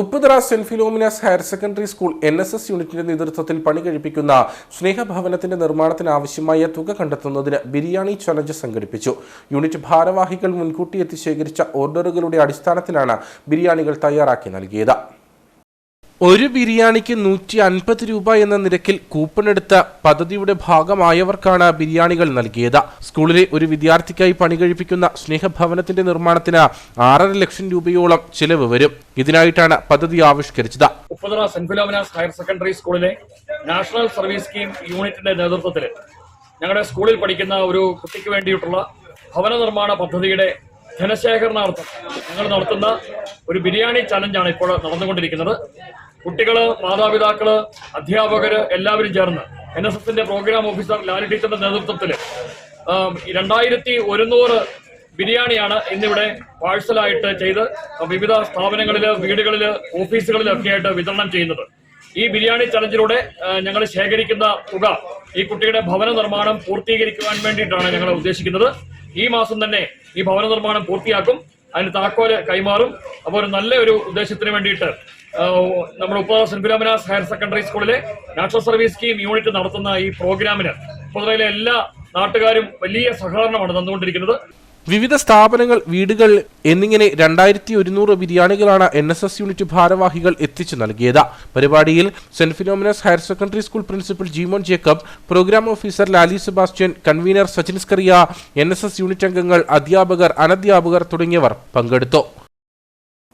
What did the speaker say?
Upputhara saint higher secondary school N S S യൂണിറ്റിന്റെ നേതൃത്വത്തിൽ പണി കഴിപ്പിക്കുന്ന സ്നേഹഭവനത്തിന്റെ നിർമ്മാണത്തിന് ആവശ്യമായ തുക കണ്ടെത്തുന്നതിന് ബിരിയാണി ചലഞ്ച് സംഘടിപ്പിച്ചു. യൂണിറ്റ് ഭാരവാഹികൾ മുൻകൂട്ടി എത്തി ശേഖരിച്ച ഓർഡറുകളുടെ അടിസ്ഥാനത്തിലാണ് ബിരിയാണികൾ തയ്യാറാക്കി നൽകിയത്. ഒരു ബിരിയാണിക്ക് നൂറ്റി അൻപത് രൂപ എന്ന നിരക്കിൽ കൂപ്പൺ എടുത്ത പദ്ധതിയുടെ ഭാഗമായവർക്കാണ് ബിരിയാണികൾ നൽകിയത്. സ്കൂളിലെ ഒരു വിദ്യാർത്ഥിക്കായി പണി കഴിപ്പിക്കുന്ന സ്നേഹഭവനത്തിന്റെ നിർമ്മാണത്തിന് ആറര ലക്ഷം രൂപയോളം ചിലവ് വരും. ഇതിനായിട്ടാണ് പദ്ധതി ആവിഷ്കരിച്ചത്. Upputhara saint Philomena's higher secondary സ്കൂളിലെ നാഷണൽ സർവീസ് സ്കീം യൂണിറ്റിന്റെ നേതൃത്വത്തിൽ ഞങ്ങളുടെ സ്കൂളിൽ പഠിക്കുന്ന ഒരു കുട്ടിക്ക് വേണ്ടിയിട്ടുള്ള ഭവന നിർമ്മാണ പദ്ധതിയുടെ ധനശേഖരണാർത്ഥം ഞങ്ങൾ നടത്തുന്ന ഒരു ബിരിയാണി ചലഞ്ചാണ് ഇപ്പോൾ നടന്നുകൊണ്ടിരിക്കുന്നത്. കുട്ടികൾ മാതാപിതാക്കൾ അധ്യാപകര് എല്ലാവരും ചേർന്ന് എൻ എസ് എസിന്റെ പ്രോഗ്രാം ഓഫീസർ ലാലി ടീച്ചറിന്റെ നേതൃത്വത്തിൽ രണ്ടായിരത്തി ഒരുന്നൂറ് ബിരിയാണിയാണ് ഇന്നിവിടെ പാഴ്സലായിട്ട് ചെയ്ത് വിവിധ സ്ഥാപനങ്ങളിൽ വീടുകളിൽ ഓഫീസുകളിലൊക്കെ ആയിട്ട് വിതരണം ചെയ്യുന്നത്. ഈ ബിരിയാണി ചലഞ്ചിലൂടെ ഞങ്ങൾ ശേഖരിക്കുന്ന തുക ഈ കുട്ടിയുടെ ഭവന നിർമ്മാണം പൂർത്തീകരിക്കുവാൻ വേണ്ടിയിട്ടാണ് ഞങ്ങൾ ഉദ്ദേശിക്കുന്നത്. ഈ മാസം തന്നെ ഈ ഭവന നിർമ്മാണം പൂർത്തിയാക്കും. അതിന് താക്കോൽ കൈമാറും. അപ്പോൾ ഒരു നല്ല ഒരു ഉദ്ദേശത്തിന് വേണ്ടിയിട്ട് നമ്മുടെ ഉപ്പാ സെൻഗുരാമനാസ് ഹയർ സെക്കൻഡറി സ്കൂളിലെ നാഷണൽ സർവീസ് സ്കീം യൂണിറ്റ് നടത്തുന്ന ഈ പ്രോഗ്രാമിന് ഉപ്പുതറയിലെ എല്ലാ നാട്ടുകാരും വലിയ സഹകരണമാണ് തന്നുകൊണ്ടിരിക്കുന്നത്. വിവിധ സ്ഥാപനങ്ങൾ വീടുകൾ എന്നിങ്ങനെ രണ്ടായിരത്തി ഒരുന്നൂറ് ബിരിയാണികളാണ് എൻ എസ് എസ് യൂണിറ്റ് ഭാരവാഹികൾ എത്തിച്ചു നൽകിയത്. പരിപാടിയിൽ saint Philomena's higher secondary school principal Jeemon Jacob programme officer Lali Sebastian convener Sachin Skaria N unit അംഗങ്ങൾ അധ്യാപകർ അനധ്യാപകർ തുടങ്ങിയവർ പങ്കെടുത്തു.